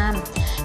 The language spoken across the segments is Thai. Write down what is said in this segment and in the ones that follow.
ม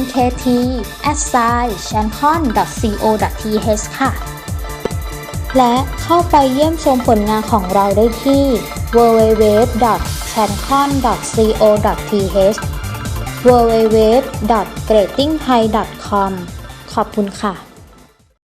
mkt a s i g n c h a n c o n co th ค่ะ และเข้าไปเยี่ยมชมผลงานของเราได้ที่ www c h a n c o n co th www gradingthai com ขอบคุณค่ะ